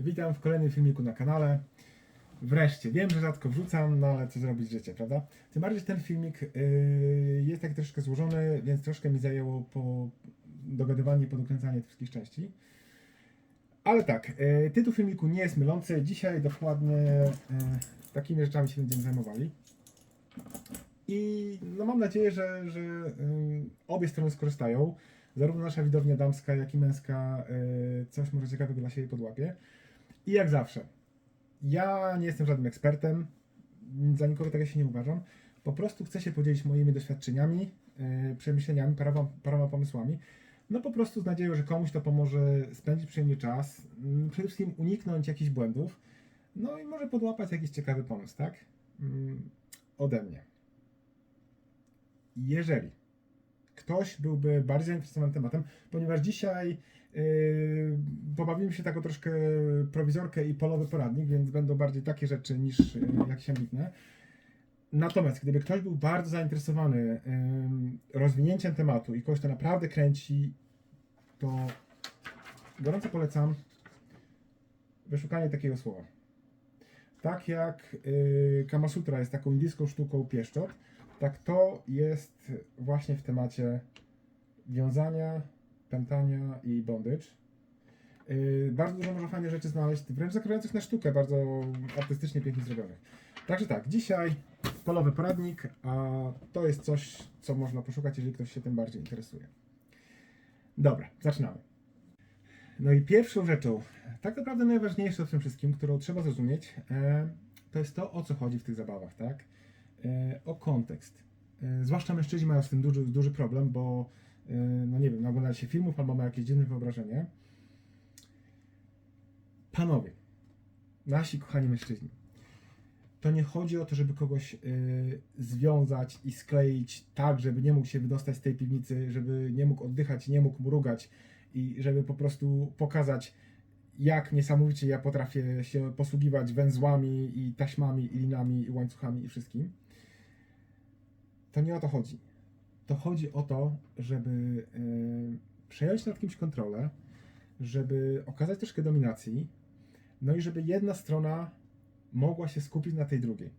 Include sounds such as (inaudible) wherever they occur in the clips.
Witam w kolejnym filmiku na kanale. Wreszcie, wiem, że rzadko wrzucam, no ale co zrobić życie, prawda? Tym bardziej, że ten filmik yy, jest tak troszkę złożony, więc troszkę mi zajęło po dogadywanie podokręcanie tych wszystkich części. Ale tak, yy, tytuł filmiku nie jest mylący. Dzisiaj dokładnie yy, takimi rzeczami się będziemy zajmowali. I no mam nadzieję, że, że yy, obie strony skorzystają. Zarówno nasza widownia damska, jak i męska yy, coś może ciekawego dla siebie podłapie. I jak zawsze, ja nie jestem żadnym ekspertem, za nikogo tego się nie uważam. Po prostu chcę się podzielić moimi doświadczeniami, yy, przemyśleniami, paroma, paroma pomysłami. No po prostu z nadzieją, że komuś to pomoże spędzić przyjemny czas, mm, przede wszystkim uniknąć jakichś błędów, no i może podłapać jakiś ciekawy pomysł, tak? Mm, ode mnie. Jeżeli ktoś byłby bardziej zainteresowany tematem, ponieważ dzisiaj yy, pobawimy się taką troszkę prowizorkę i polowy poradnik, więc będą bardziej takie rzeczy niż yy, jakieś ambitne. Natomiast gdyby ktoś był bardzo zainteresowany yy, rozwinięciem tematu i kogoś to naprawdę kręci, to gorąco polecam wyszukanie takiego słowa. Tak jak yy, Kama Sutra jest taką indyjską sztuką pieszczot, tak to jest właśnie w temacie wiązania, pętania i bondage. Yy, bardzo dużo można fajnych rzeczy znaleźć, wręcz zakrywających na sztukę, bardzo artystycznie, pięknie zrobionych. Także tak, dzisiaj polowy poradnik, a to jest coś, co można poszukać, jeżeli ktoś się tym bardziej interesuje. Dobra, zaczynamy. No i pierwszą rzeczą, tak naprawdę najważniejszą w tym wszystkim, którą trzeba zrozumieć, e, to jest to, o co chodzi w tych zabawach, tak? E, o kontekst. E, zwłaszcza mężczyźni mają z tym duży, duży problem, bo e, no nie wiem, naoglądali się filmów albo mają jakieś dziwne wyobrażenie. Panowie, nasi kochani mężczyźni, to nie chodzi o to, żeby kogoś e, związać i skleić tak, żeby nie mógł się wydostać z tej piwnicy, żeby nie mógł oddychać, nie mógł mrugać i żeby po prostu pokazać, jak niesamowicie ja potrafię się posługiwać węzłami i taśmami i linami i łańcuchami i wszystkim. To nie o to chodzi. To chodzi o to, żeby yy, przejąć nad kimś kontrolę, żeby okazać troszkę dominacji, no i żeby jedna strona mogła się skupić na tej drugiej,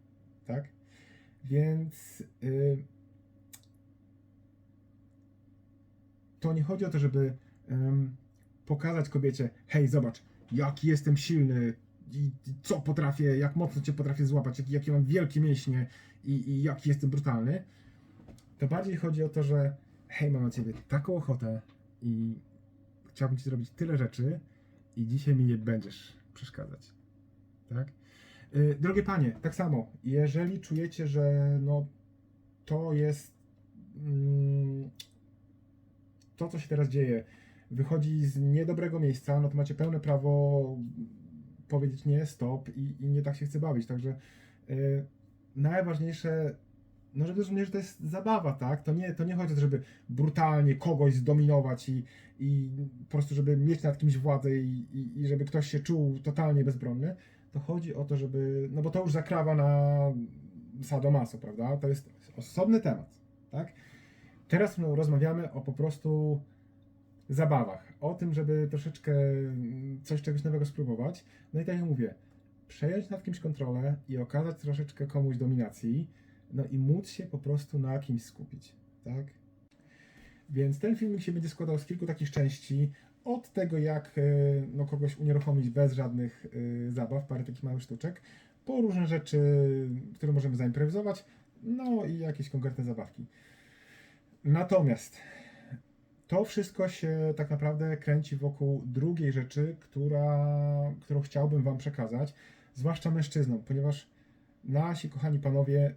tak? Więc yy, to nie chodzi o to, żeby pokazać kobiecie, hej, zobacz, jaki jestem silny i co potrafię, jak mocno cię potrafię złapać, jak, jakie mam wielkie mięśnie i, i jaki jestem brutalny. To bardziej chodzi o to, że hej, mam na ciebie taką ochotę i chciałbym ci zrobić tyle rzeczy i dzisiaj mi nie będziesz przeszkadzać. Tak? Yy, drogie panie, tak samo, jeżeli czujecie, że no to jest mm, to, co się teraz dzieje, wychodzi z niedobrego miejsca, no to macie pełne prawo powiedzieć nie, stop i, i nie tak się chce bawić. Także yy, najważniejsze, no żeby zrozumieć, że to jest zabawa, tak? To nie, to nie chodzi o to, żeby brutalnie kogoś zdominować i, i po prostu, żeby mieć nad kimś władzę i, i, i żeby ktoś się czuł totalnie bezbronny. To chodzi o to, żeby, no bo to już zakrawa na sadomaso, prawda? To jest osobny temat, tak? Teraz no, rozmawiamy o po prostu zabawach, o tym, żeby troszeczkę mm, coś czegoś nowego spróbować. No i tak jak mówię, przejąć nad kimś kontrolę i okazać troszeczkę komuś dominacji, no i móc się po prostu na kimś skupić, tak? Więc ten filmik się będzie składał z kilku takich części. Od tego, jak e, no, kogoś unieruchomić bez żadnych e, zabaw, parę takich małych sztuczek, po różne rzeczy, które możemy zaimprowizować, no i jakieś konkretne zabawki. Natomiast to wszystko się tak naprawdę kręci wokół drugiej rzeczy, która, którą chciałbym Wam przekazać, zwłaszcza mężczyznom, ponieważ nasi kochani panowie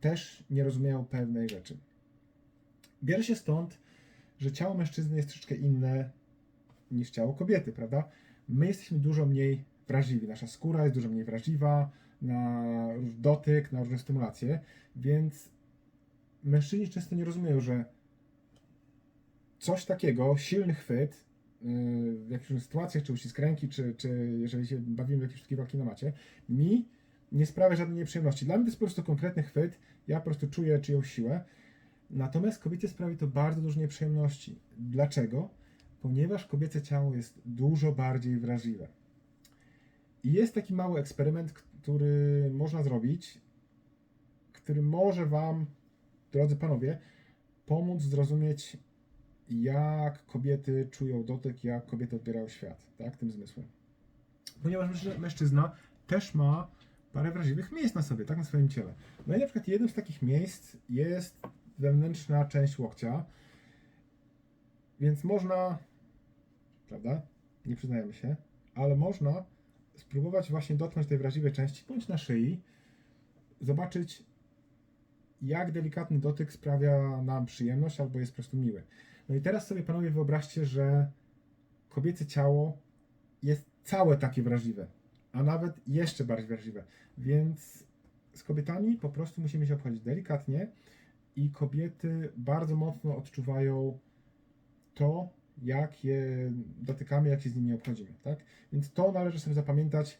też nie rozumieją pewnej rzeczy. Bierze się stąd, że ciało mężczyzny jest troszeczkę inne niż ciało kobiety, prawda? My jesteśmy dużo mniej wrażliwi, nasza skóra jest dużo mniej wrażliwa na dotyk, na różne stymulacje, więc mężczyźni często nie rozumieją, że coś takiego, silny chwyt, w jakichś sytuacjach, czy uścisk ręki, czy, czy jeżeli się bawimy w jakieś sztuki walki na macie, mi nie sprawia żadnej nieprzyjemności. Dla mnie to jest po prostu konkretny chwyt, ja po prostu czuję czyjąś siłę. Natomiast kobiecie sprawi to bardzo dużo nieprzyjemności. Dlaczego? Ponieważ kobiece ciało jest dużo bardziej wrażliwe. I jest taki mały eksperyment, który można zrobić, który może Wam, drodzy panowie, pomóc zrozumieć, jak kobiety czują dotyk, jak kobiety odbierają świat, tak, tym zmysłem. Ponieważ mężczy- mężczyzna też ma parę wrażliwych miejsc na sobie, tak, na swoim ciele. No i na przykład jednym z takich miejsc jest wewnętrzna część łokcia, więc można, prawda, nie przyznajemy się, ale można spróbować właśnie dotknąć tej wrażliwej części, bądź na szyi, zobaczyć, jak delikatny dotyk sprawia nam przyjemność albo jest po prostu miły. No i teraz sobie panowie wyobraźcie, że kobiece ciało jest całe takie wrażliwe, a nawet jeszcze bardziej wrażliwe. Więc z kobietami po prostu musimy się obchodzić delikatnie i kobiety bardzo mocno odczuwają to, jak je dotykamy, jak się z nimi obchodzimy, tak? Więc to należy sobie zapamiętać,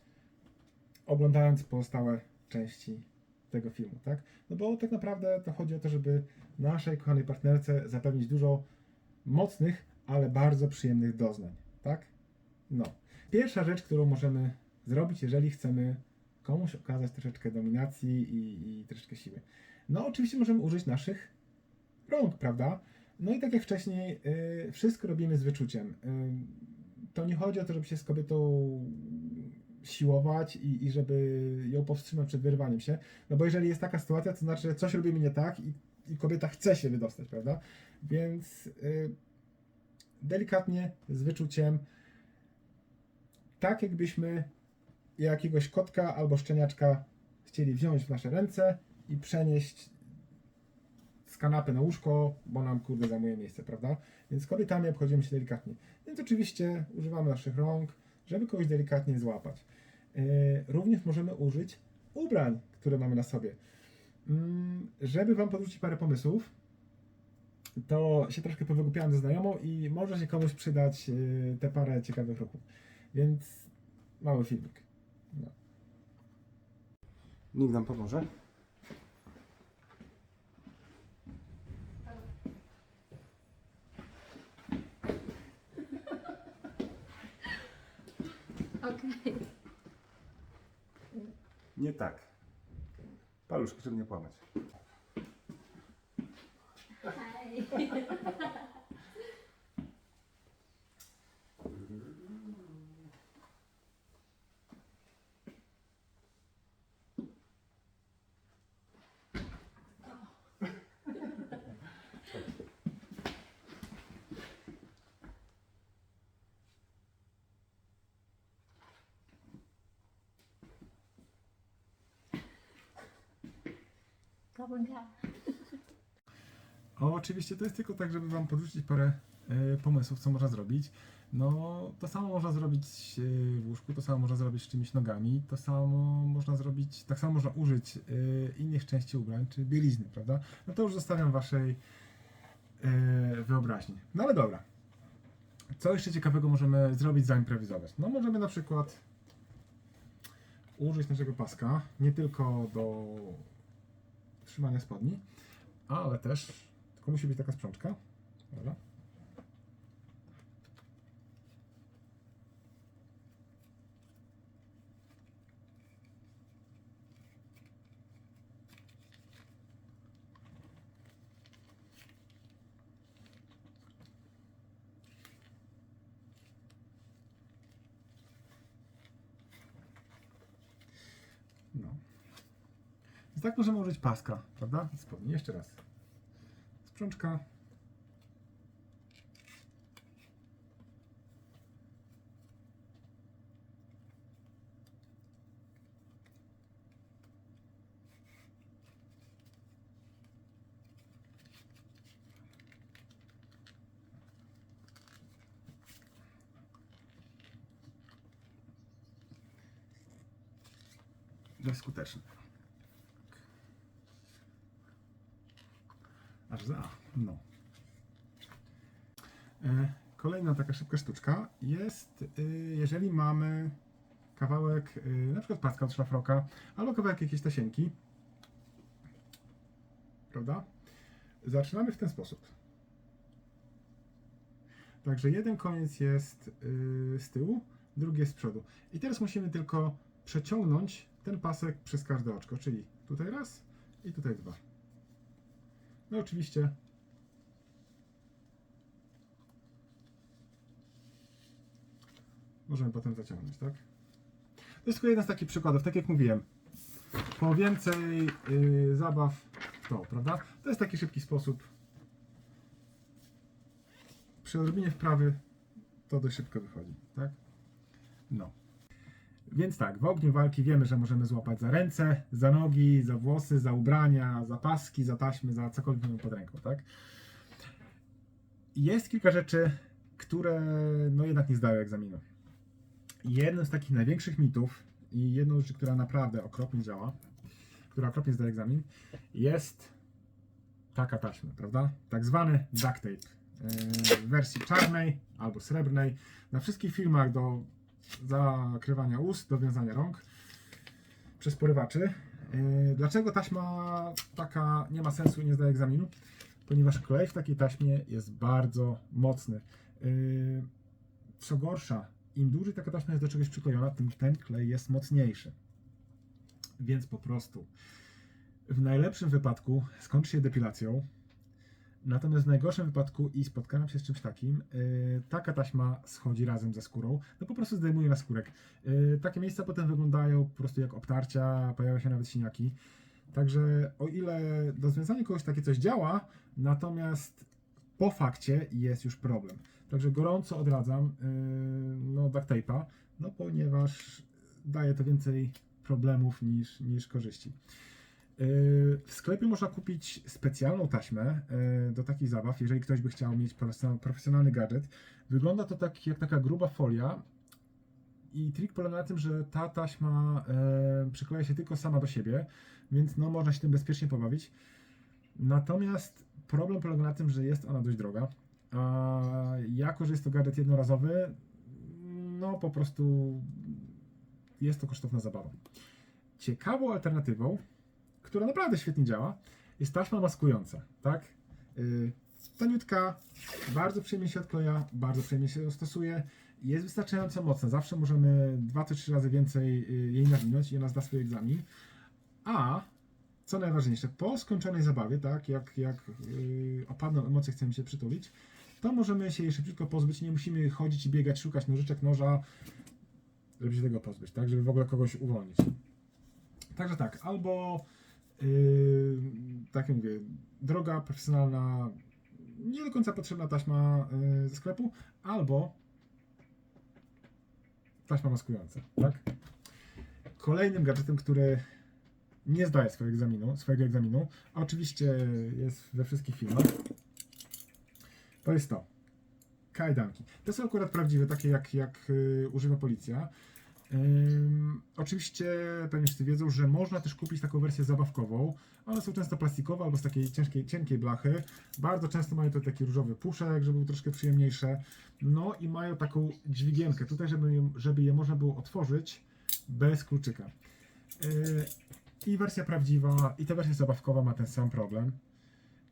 oglądając pozostałe części tego filmu, tak? No bo tak naprawdę to chodzi o to, żeby naszej kochanej partnerce zapewnić dużo mocnych, ale bardzo przyjemnych doznań, tak? No. Pierwsza rzecz, którą możemy zrobić, jeżeli chcemy komuś okazać troszeczkę dominacji i, i troszeczkę siły. No, oczywiście możemy użyć naszych rąk, prawda? No i tak jak wcześniej, y, wszystko robimy z wyczuciem. Y, to nie chodzi o to, żeby się z kobietą siłować i, i żeby ją powstrzymać przed wyrwaniem się. No bo jeżeli jest taka sytuacja, to znaczy, że coś robimy nie tak i, i kobieta chce się wydostać, prawda? Więc y, delikatnie, z wyczuciem, tak jakbyśmy jakiegoś kotka albo szczeniaczka chcieli wziąć w nasze ręce i przenieść z kanapy na łóżko, bo nam kurde zajmuje miejsce, prawda? Więc z kobietami obchodzimy się delikatnie. Więc oczywiście używamy naszych rąk, żeby kogoś delikatnie złapać. Yy, również możemy użyć ubrań, które mamy na sobie. Mm, żeby Wam podrzucić parę pomysłów, to się troszkę powygłupiałem ze znajomą i może się komuś przydać yy, te parę ciekawych ruchów. Więc mały filmik. No. Nikt nam pomoże. Okej. Nie tak. Paluszki, żeby nie płamać. (laughs) ขอบคุณค่ะ O, oczywiście to jest tylko tak, żeby Wam podrzucić parę e, pomysłów, co można zrobić. No, to samo można zrobić e, w łóżku, to samo można zrobić z czymś nogami, to samo można zrobić, tak samo można użyć e, innych części ubrań, czy bielizny, prawda? No to już zostawiam Waszej e, wyobraźni. No ale dobra. Co jeszcze ciekawego możemy zrobić, zaimprowizować? No możemy na przykład użyć naszego paska, nie tylko do trzymania spodni, ale też, tylko musi być taka sprzączka. Dobra. No. Więc tak możemy użyć paska, prawda? Spodnie. Jeszcze raz. Sprzączka. Dość skuteczny. No. E, Kolejna taka szybka sztuczka jest, y, jeżeli mamy kawałek y, na przykład paska od szlafroka, albo kawałek jakiejś tasienki, prawda? Zaczynamy w ten sposób. Także jeden koniec jest z tyłu, drugie z przodu. I teraz musimy tylko przeciągnąć ten pasek przez każde oczko, czyli tutaj raz i tutaj dwa. No oczywiście możemy potem zaciągnąć, tak? To jest tylko jeden z takich przykładów, tak jak mówiłem. Po więcej yy, zabaw to, prawda? To jest taki szybki sposób. Przy odrobinie wprawy to dość szybko wychodzi, tak? No. Więc tak, w ogniu walki wiemy, że możemy złapać za ręce, za nogi, za włosy, za ubrania, za paski, za taśmy, za cokolwiek mamy pod ręką, tak? Jest kilka rzeczy, które no jednak nie zdały egzaminu. Jednym z takich największych mitów i jedną rzecz, która naprawdę okropnie działa, która okropnie zdaje egzamin, jest taka taśma, prawda? Tak zwany duct tape. Yy, W wersji czarnej albo srebrnej. Na wszystkich filmach do zakrywania ust, do wiązania rąk przez porywaczy. Yy, Dlaczego taśma taka nie ma sensu i nie zdaje egzaminu? Ponieważ klej w takiej taśmie jest bardzo mocny. Yy, Co gorsza, im dłużej taka taśma jest do czegoś przyklejona, tym ten klej jest mocniejszy. Więc po prostu w najlepszym wypadku skończy się depilacją, natomiast w najgorszym wypadku i spotkałem się z czymś takim, yy, taka taśma schodzi razem ze skórą, no po prostu zdejmuje na skórek. Yy, takie miejsca potem wyglądają po prostu jak obtarcia, pojawiają się nawet siniaki. Także o ile do związania kogoś takie coś działa, natomiast po fakcie jest już problem. Także gorąco odradzam yy, no, duct tape'a, no ponieważ daje to więcej problemów niż, niż korzyści. W sklepie można kupić specjalną taśmę yy, do takich zabaw, jeżeli ktoś by chciał mieć profesjonal- profesjonalny gadżet. Wygląda to tak jak taka gruba folia i trik polega na tym, że ta taśma yy, przykleja się tylko sama do siebie, więc no, można się tym bezpiecznie pobawić. Natomiast problem polega na tym, że jest ona dość droga. A jako, że jest to gadżet jednorazowy, no po prostu jest to kosztowna zabawa. Ciekawą alternatywą, która naprawdę świetnie działa, jest taśma maskująca, tak? Yy, taniutka, bardzo przyjemnie się odkleja, bardzo przyjemnie się stosuje, jest wystarczająco mocna, zawsze możemy dwa czy trzy razy więcej yy, jej nawinąć i ona zda swój egzamin. A co najważniejsze, po skończonej zabawie, tak, jak, jak yy, opadną emocje, chcemy się przytulić, to możemy się jej szybciutko pozbyć, nie musimy chodzić i biegać, szukać nożyczek, noża, żeby się tego pozbyć, tak, żeby w ogóle kogoś uwolnić. Także tak, albo yy, tak jak mówię, droga, profesjonalna, nie do końca potrzebna taśma yy, ze sklepu, albo taśma maskująca, tak? Kolejnym gadżetem, który nie zdaje swojego egzaminu, swojego egzaminu, a oczywiście jest we wszystkich filmach, to jest to. Kajdanki. Te są akurat prawdziwe, takie jak, jak yy, używa policja. Oczywiście pewnie wszyscy wiedzą, że można też kupić taką wersję zabawkową. One są często plastikowe albo z takiej ciężkiej, cienkiej blachy. Bardzo często mają to taki różowy puszek, żeby był troszkę przyjemniejsze. No i mają taką dźwigienkę tutaj, żeby, je- żeby je można było otworzyć bez kluczyka. Yy, I wersja prawdziwa, i ta wersja zabawkowa ma ten sam problem.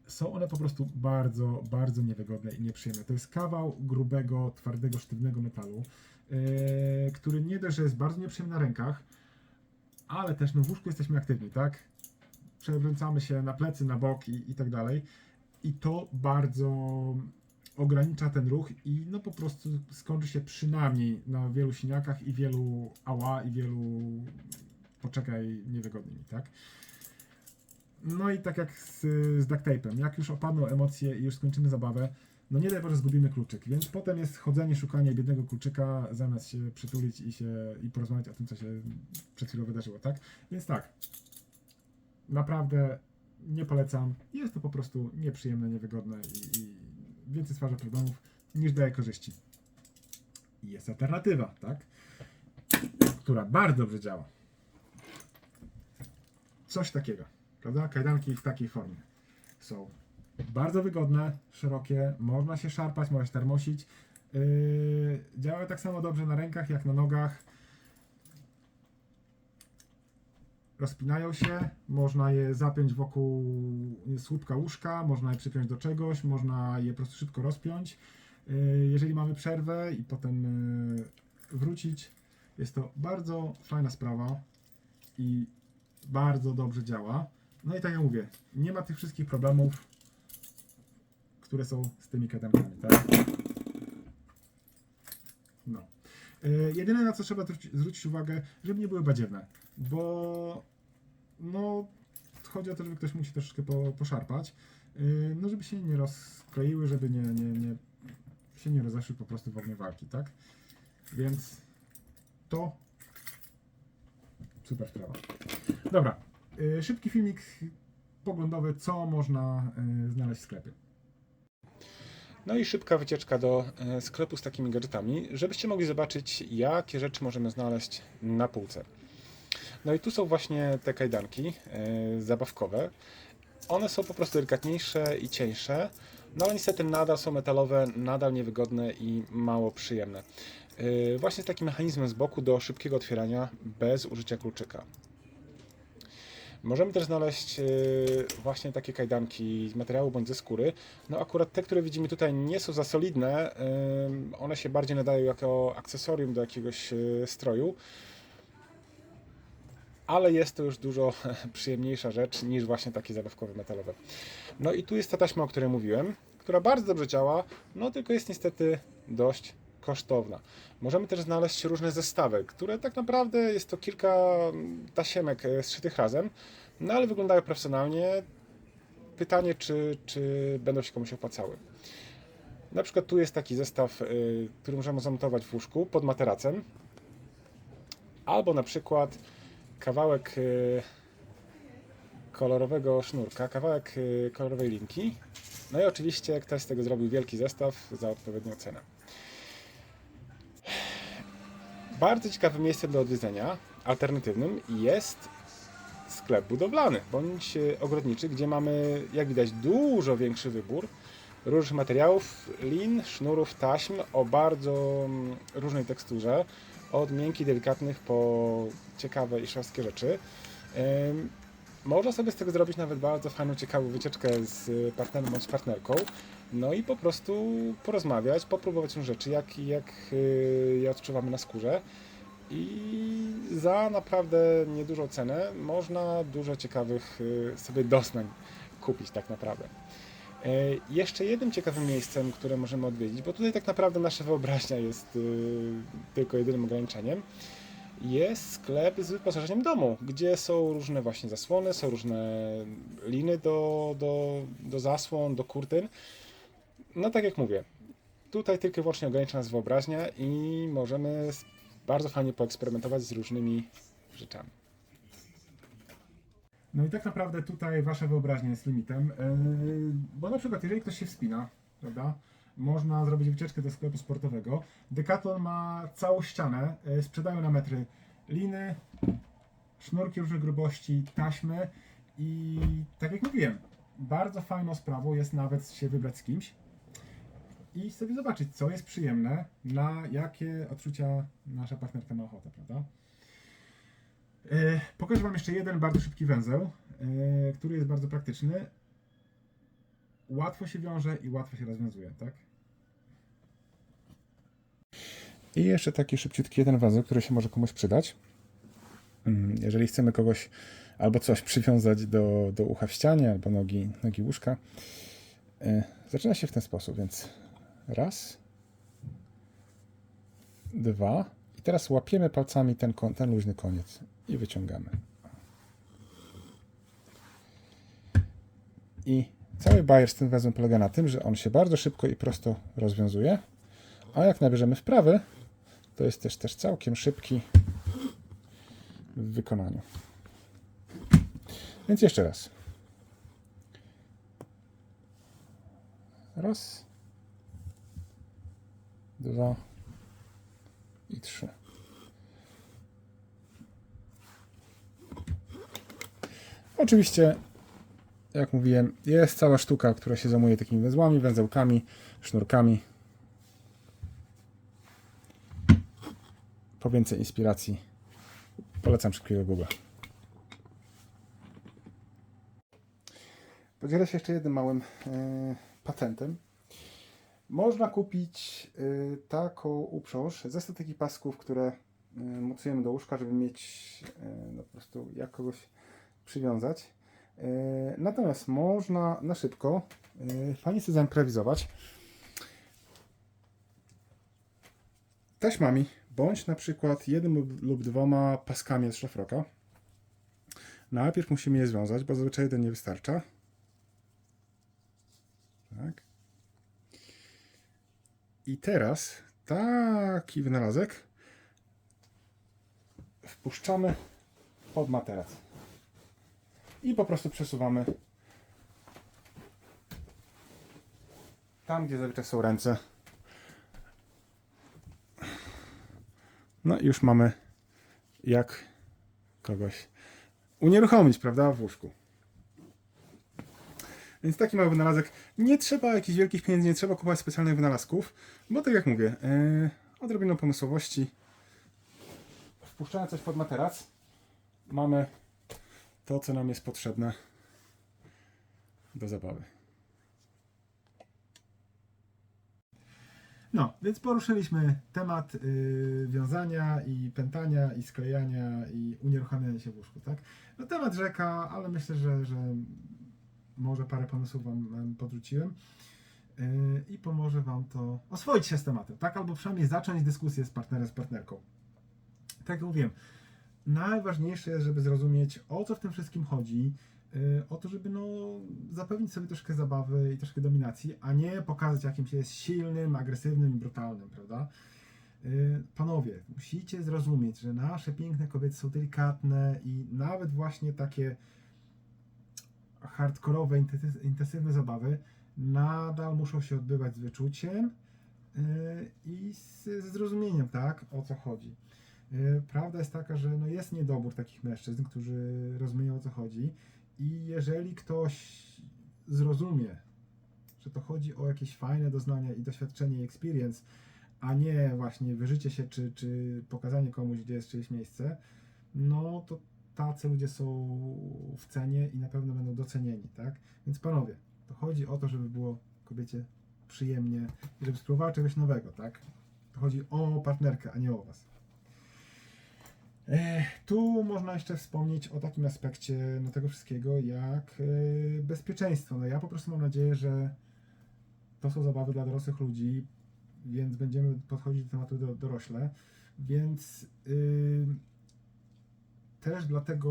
Są one po prostu bardzo, bardzo niewygodne i nieprzyjemne. To jest kawał grubego, twardego, sztywnego metalu który nie dość, że jest bardzo nieprzyjemny na rękach, ale też no, w łóżku jesteśmy aktywni, tak? Przewracamy się na plecy, na bok i, i tak dalej. I to bardzo ogranicza ten ruch i no po prostu skończy się przynajmniej na wielu siniakach i wielu ała i wielu poczekaj niewygodnymi, tak? No i tak jak z, z duct tape'em, jak już opadną emocje i już skończymy zabawę, no nie daj Boże zgubimy kluczyk, więc potem jest chodzenie, szukanie biednego kluczyka, zamiast się przytulić i, się, i porozmawiać o tym, co się przed chwilą wydarzyło, tak? Więc tak, naprawdę nie polecam, jest to po prostu nieprzyjemne, niewygodne i, i więcej stwarza problemów niż daje korzyści. Jest alternatywa, tak? Która bardzo dobrze działa. Coś takiego, prawda? Kajdanki w takiej formie są bardzo wygodne, szerokie, można się szarpać, można się termosić. Yy, działają tak samo dobrze na rękach jak na nogach. Rozpinają się, można je zapiąć wokół słupka łóżka, można je przypiąć do czegoś, można je po prostu szybko rozpiąć. Yy, jeżeli mamy przerwę i potem yy, wrócić. Jest to bardzo fajna sprawa i bardzo dobrze działa. No i tak jak mówię, nie ma tych wszystkich problemów, które są z tymi kadankami, tak? No. Y, Jedyne na co trzeba zwróci- zwrócić uwagę, żeby nie były badziewne, bo no chodzi o to, żeby ktoś musi troszeczkę po, poszarpać, y, no żeby się nie rozkleiły, żeby nie, nie, nie się nie rozeszły po prostu w ogniu walki, tak? Więc to super sprawa. Dobra, y, szybki filmik poglądowy, co można znaleźć w sklepie. No i szybka wycieczka do e, sklepu z takimi gadżetami, żebyście mogli zobaczyć, jakie rzeczy możemy znaleźć na półce. No i tu są właśnie te kajdanki e, zabawkowe. One są po prostu delikatniejsze i cieńsze, no ale niestety nadal są metalowe, nadal niewygodne i mało przyjemne. E, Właśnie z takim mechanizmem z boku do szybkiego otwierania bez użycia kluczyka. Możemy też znaleźć e, właśnie takie kajdanki z materiału bądź ze skóry. No akurat te, które widzimy tutaj nie są za solidne. One się bardziej nadają jako akcesorium do jakiegoś e, stroju. Ale jest to już dużo (laughs) przyjemniejsza rzecz niż właśnie takie zabawkowe metalowe. No i tu jest ta taśma, o której mówiłem, która bardzo dobrze działa, no tylko jest niestety dość kosztowna. Możemy też znaleźć różne zestawy, które tak naprawdę jest to kilka mm, tasiemek e, zszytych razem, no ale wyglądają profesjonalnie. Pytanie, czy, czy będą się komuś opłacały. Na przykład tu jest taki zestaw, y, który możemy zamontować w łóżku pod materacem. Albo na przykład kawałek y, kolorowego sznurka, kawałek kolorowej linki. No i oczywiście ktoś z tego zrobił wielki zestaw za odpowiednią cenę. Bardzo ciekawym miejscem do odwiedzenia, alternatywnym, jest sklep budowlany bądź e, ogrodniczy, gdzie mamy, jak widać, dużo większy wybór różnych materiałów, lin, sznurów, taśm o bardzo mm, różnej teksturze, od miękkich, delikatnych po ciekawe i szorstkie rzeczy. Można sobie z tego zrobić nawet bardzo fajną, ciekawą wycieczkę z partnerem bądź partnerką. No i po prostu porozmawiać, popróbować różne rzeczy, jak, jak y, je odczuwamy na skórze. I za naprawdę niedużą cenę można dużo ciekawych y, sobie doznań kupić tak naprawdę. E, Jeszcze jednym ciekawym miejscem, które możemy odwiedzić, bo tutaj tak naprawdę nasza wyobraźnia jest y, tylko jedynym ograniczeniem, jest sklep z wyposażeniem domu, gdzie są różne właśnie zasłony, są różne liny do, do, do zasłon, do kurtyn. No tak jak mówię, tutaj tylko i wyłącznie ogranicza nas wyobraźnia i możemy bardzo fajnie poeksperymentować z różnymi rzeczami. No i tak naprawdę tutaj wasza wyobraźnia jest limitem, yy, bo na przykład jeżeli ktoś się wspina, prawda, można zrobić wycieczkę do sklepu sportowego. Decathlon ma całą ścianę, yy, sprzedają na metry liny, sznurki różnych grubości, taśmy i tak jak mówiłem, bardzo fajną sprawą jest nawet się wybrać z kimś i sobie zobaczyć, co jest przyjemne, na jakie odczucia nasza partnerka ma ochotę, prawda? E, Pokażę Wam jeszcze jeden bardzo szybki węzeł, e, który jest bardzo praktyczny. Łatwo się wiąże i łatwo się rozwiązuje, tak? I jeszcze taki szybciutki jeden węzeł, który się może komuś przydać. Mm, Jeżeli chcemy kogoś albo coś przywiązać do, do ucha w ścianie, albo nogi, nogi łóżka. Y, Zaczyna się w ten sposób, więc raz, dwa i teraz łapiemy palcami ten, ten luźny koniec i wyciągamy. I cały bajer z tym węzłem polega na tym, że on się bardzo szybko i prosto rozwiązuje, a jak nabierzemy wprawy, to jest też, też całkiem szybki w wykonaniu. Więc jeszcze raz. Raz, dwa i trzy. Oczywiście, jak mówiłem, jest cała sztuka, która się zajmuje takimi węzłami, węzełkami, sznurkami. Po więcej inspiracji polecam szybkiego Google. Podzielę się jeszcze jednym małym e, patentem. Można kupić y, taką uprząż ze stu takich pasków, które y, mocujemy do łóżka, żeby mieć y, no, po prostu jak kogoś przywiązać. Natomiast można na szybko fajnie sobie zaimprowizować taśmami, bądź na przykład jednym lub dwoma paskami z szlafroka. Najpierw musimy je związać, bo zazwyczaj jeden nie wystarcza. Tak. I teraz taki wynalazek wpuszczamy pod materac. I po prostu przesuwamy tam, gdzie zazwyczaj są ręce. No i już mamy jak kogoś unieruchomić, prawda, w łóżku. Więc taki mały wynalazek. Nie trzeba jakichś wielkich pieniędzy, nie trzeba kupować specjalnych wynalazków, bo tak jak mówię, yy, odrobiną pomysłowości. Wpuszczamy coś pod materac. Mamy to, co nam jest potrzebne do zabawy. No, więc poruszyliśmy temat y, wiązania i pętania i sklejania i unieruchamiania się w łóżku, tak? No temat rzeka, ale myślę, że, że może parę pomysłów Wam em, podrzuciłem y, i pomoże Wam to oswoić się z tematem, tak? Albo przynajmniej zacząć dyskusję z partnerem, z partnerką. Tak jak mówiłem, najważniejsze jest, żeby zrozumieć, o co w tym wszystkim chodzi, y, o to, żeby no, zapewnić sobie troszkę zabawy i troszkę dominacji, a nie pokazać, jakim się jest silnym, agresywnym i brutalnym, prawda? Y, Panowie, musicie zrozumieć, że nasze piękne kobiety są delikatne i nawet właśnie takie hardkorowe, intensy- intensywne zabawy nadal muszą się odbywać z wyczuciem y, i ze zrozumieniem, tak, o co chodzi. Y, Prawda jest taka, że no jest niedobór takich mężczyzn, którzy rozumieją o co chodzi i jeżeli ktoś zrozumie, że to chodzi o jakieś fajne doznania i doświadczenie i experience, a nie właśnie wyżycie się czy, czy pokazanie komuś, gdzie jest czyjeś miejsce, no to tacy ludzie są w cenie i na pewno będą docenieni, tak? Więc panowie, to chodzi o to, żeby było kobiecie przyjemnie i żeby spróbowała czegoś nowego, tak? To chodzi o partnerkę, a nie o was. E, Tu można jeszcze wspomnieć o takim aspekcie no, tego wszystkiego, jak e, bezpieczeństwo. No ja po prostu mam nadzieję, że to są zabawy dla dorosłych ludzi, więc będziemy podchodzić do tematu do, dorośle. Więc y, też dlatego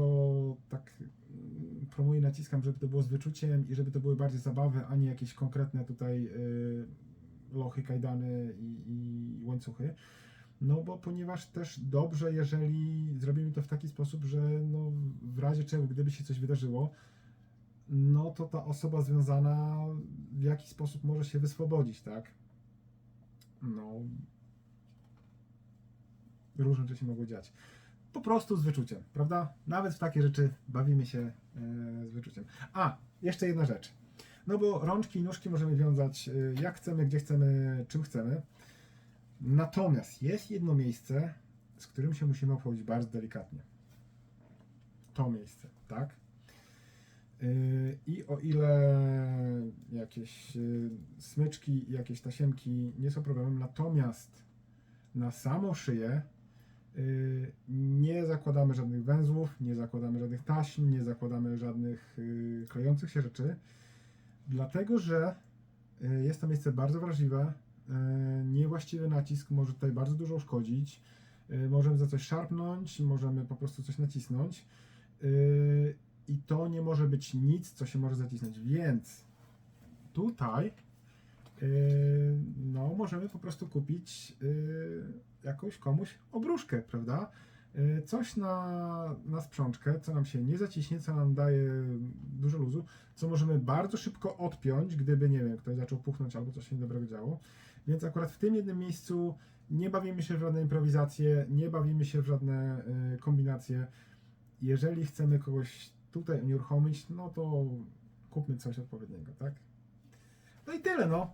tak y, promuję, naciskam, żeby to było z wyczuciem i żeby to były bardziej zabawy, a nie jakieś konkretne tutaj y, lochy, kajdany i, i łańcuchy. No bo ponieważ też dobrze, jeżeli zrobimy to w taki sposób, że no, w razie czego, gdyby się coś wydarzyło, no to ta osoba związana w jakiś sposób może się wyswobodzić, tak? No. Różne rzeczy się mogą dziać. Po prostu z wyczuciem, prawda? Nawet w takie rzeczy bawimy się e, z wyczuciem. A, jeszcze jedna rzecz. No bo rączki i nóżki możemy wiązać e, jak chcemy, gdzie chcemy, czym chcemy. Natomiast jest jedno miejsce, z którym się musimy obchodzić bardzo delikatnie. To miejsce, tak? Yy, I o ile jakieś smyczki jakieś tasiemki nie są problemem, natomiast na samą szyję nie zakładamy żadnych węzłów, nie zakładamy żadnych taśm, nie zakładamy żadnych yy, klejących się rzeczy, dlatego że yy, jest to miejsce bardzo wrażliwe. Niewłaściwy nacisk może tutaj bardzo dużo uszkodzić. Możemy za coś szarpnąć, możemy po prostu coś nacisnąć. I to nie może być nic, co się może zacisnąć. Więc tutaj no, możemy po prostu kupić yy, jakąś komuś obruszkę, prawda? Yy, coś na, na sprzączkę, co nam się nie zaciśnie, co nam daje dużo luzu, co możemy bardzo szybko odpiąć, gdyby, nie wiem, ktoś zaczął puchnąć albo coś się niedobrego działo. Więc akurat w tym jednym miejscu nie bawimy się w żadne improwizacje, nie bawimy się w żadne kombinacje jeżeli chcemy kogoś tutaj unieruchomić, no to kupmy coś odpowiedniego, tak? No i tyle, no.